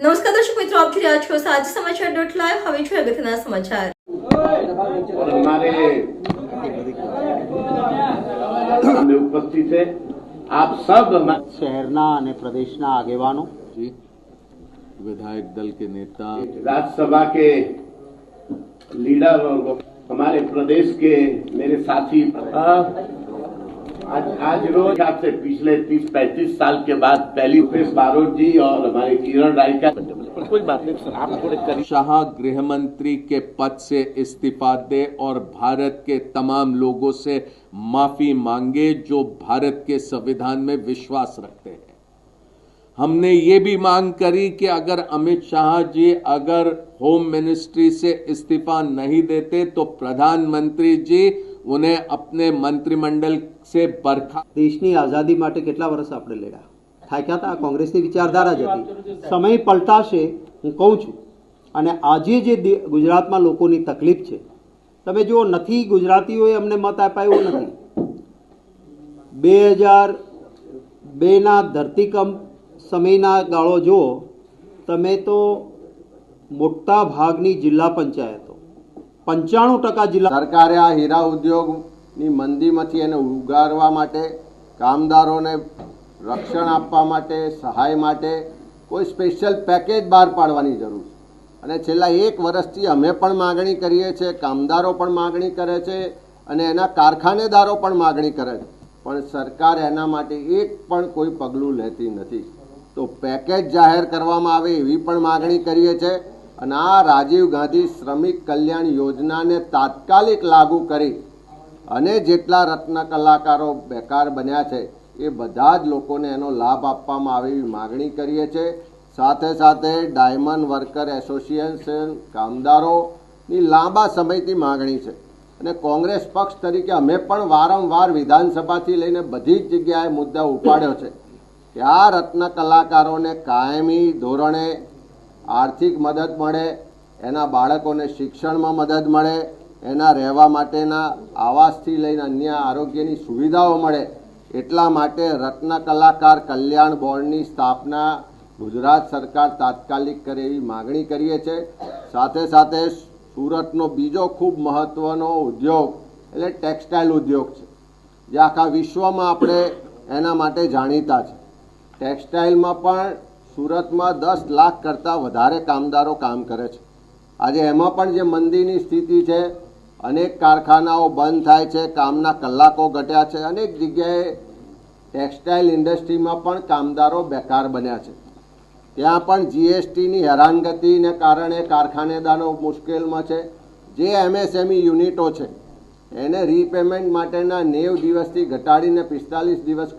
નમસ્કાર દર્શક મિત્રો આપ જોઈ રહ્યા છો સાંજ સમાચાર ડોટ લાઈવ હવે છે અગત્યના સમાચાર और हमारे सामने उपस्थित है आप सब हमारे શહેરના અને પ્રદેશના આગેવાનો जी विधायक दल के नेता राज्यसभा के लीडर और हमारे प्रदेश के मेरे साथी आज आज रोज आपसे पिछले 30 35 साल के बाद पहली बारोट जी और हमारे किरण राय का कोई बात नहीं सर आप थोड़े करीब शाह गृह मंत्री के पद से इस्तीफा दे और भारत के तमाम लोगों से माफ़ी मांगे जो भारत के संविधान में विश्वास रखते हैं। हमने ये भी मांग करी कि अगर अमित शाह जी अगर होम मिनिस्ट्री से इस्तीफा नहीं देते तो प्रधानमंत्री जी उन्हें अपने मंत्रिमंडल से बरखा દેશની આઝાદી માટે કેટલા વર્ષ આપણે લડ્યા થાક્યા હતા આ કોંગ્રેસની વિચારધારા જ હતી સમય પલટાશે હું કહું છું અને આજે જે દે- ગુજરાતમાં લોકોની તકલીફ છે તમે જુઓ નથી ગુજરાતીઓએ અમને મત આપ્યા એવું નથી બે હજાર બેના ધરતીકંપ સમયના ગાળો જુઓ તમે તો મોટા ભાગની જિલ્લા પંચાયતો પંચાણું ટકા જિલ્લા સરકારે આ હીરા ઉદ્યોગની મંદીમાંથી એને ઉગારવા માટે, કામદારોને રક્ષણ આપવા માટે, સહાય માટે કોઈ સ્પેશિયલ પેકેજ બહાર પાડવાની જરૂર છે. અને છેલ્લા એક વર્ષથી અમે પણ માગણી કરીએ છીએ, કામદારો પણ માગણી કરે છે અને એના કારખાનેદારો પણ માગણી કરે છે. પણ સરકાર એના માટે એક પણ કોઈ પગલું લેતી નથી. તો પેકેજ જાહેર કરવામાં આવે એવી પણ માગણી કરીએ છીએ. અને આ રાજીવ ગાંધી શ્રમિક કલ્યાણ યોજનાને તાત્કાલિક લાગુ કરી અને જેટલા રત્ન કલાકારો બેકાર બન્યા છે, એ બધા જ લોકોને એનો લાભ આપવામાં આવે એવી માગણી કરીએ છીએ. સાથે સાથે ડાયમંડ વર્કર એસોસિએશન કામદારોની લાંબા સમયથી માગણી છે અને કોંગ્રેસ પક્ષ તરીકે અમે પણ વારંવાર વિધાનસભાથી લઈને બધી જ જગ્યાએ મુદ્દા ઉપાડ્યો છે કે આ રત્ન કલાકારોને કાયમી ધોરણે આર્થિક મદદ મળે, એના બાળકોને શિક્ષણમાં મદદ મળે, એના રહેવા માટેના આવાસથી લઈને અન્ય આરોગ્યની સુવિધાઓ મળે, એટલા માટે રત્ન કલાકાર કલ્યાણ બોર્ડની સ્થાપના ગુજરાત સરકાર તાત્કાલિક કરે એવી માગણી કરીએ છીએ સાથે સાથે સુરતનો બીજો ખૂબ મહત્ત્વનો ઉદ્યોગ, એટલે ટેક્સટાઇલ ઉદ્યોગ છે. જે આખા વિશ્વમાં આપણે એના માટે જાણીતા છે. ટેક્સટાઇલમાં પણ સુરતમાં દસ લાખ કરતાં વધારે કામદારો કામ કરે છે. આજે એમાં પણ જે મંદીની સ્થિતિ છે, અનેક કારખાનાઓ બંધ થાય છે, કામના કલાકો ઘટ્યા છે, અનેક જગ્યાએ ટેક્સટાઇલ ઇન્ડસ્ટ્રીમાં પણ કામદારો બેકાર બન્યા છે. ત્યાં પણ જીએસટીની હેરાનગતિને કારણે કારખાનેદારો મુશ્કેલમાં છે. જે એમએસએમઈ યુનિટો છે, એને રીપેમેન્ટ માટેના નેવ દિવસથી ઘટાડીને પિસ્તાલીસ દિવસ